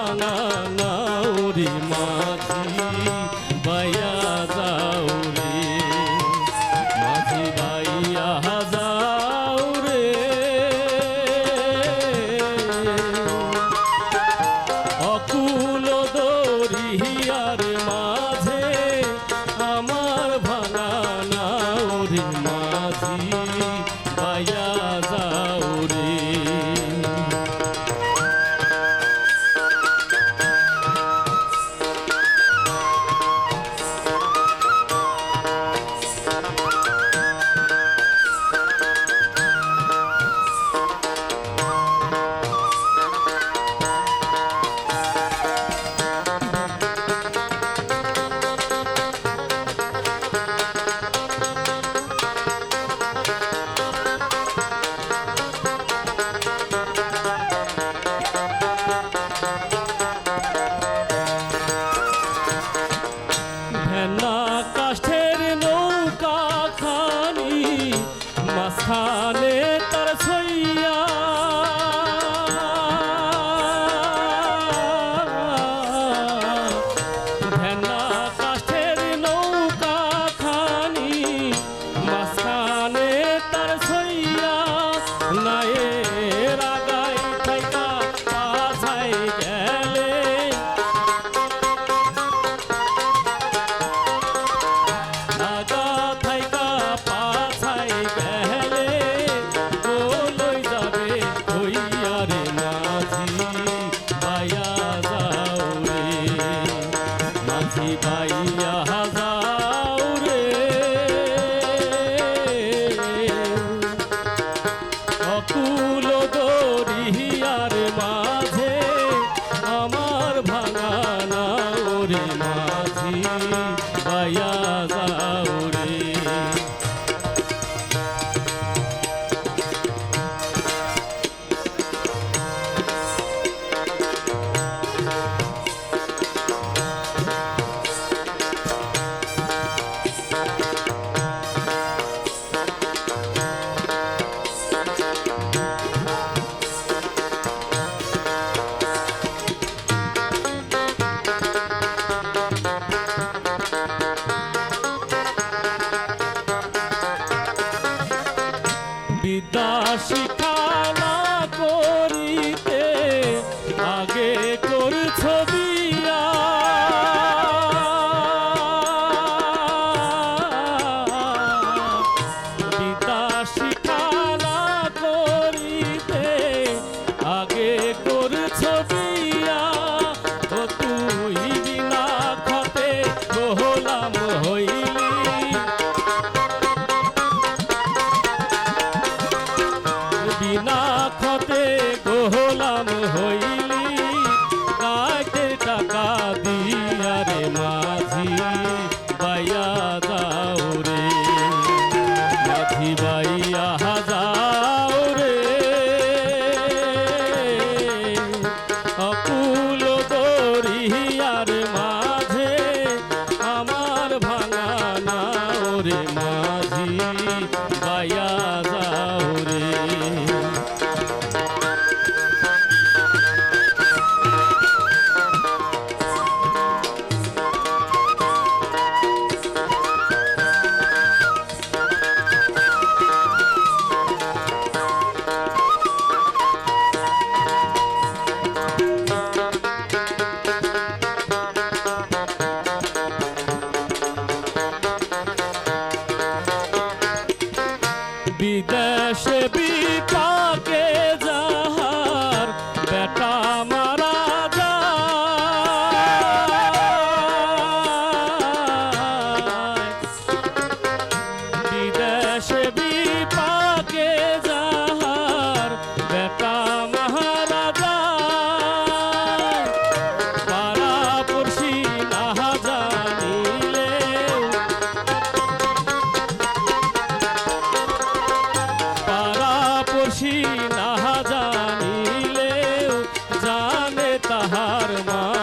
না না না মা। দাসী বিনা খতে গোলাম হইলি কাটের টাকা দিয়া রে মাঝি, বাইয়া যাও রে। মাঝি বাইয়া যাও রে। অকুল দরিয়া রে shebi না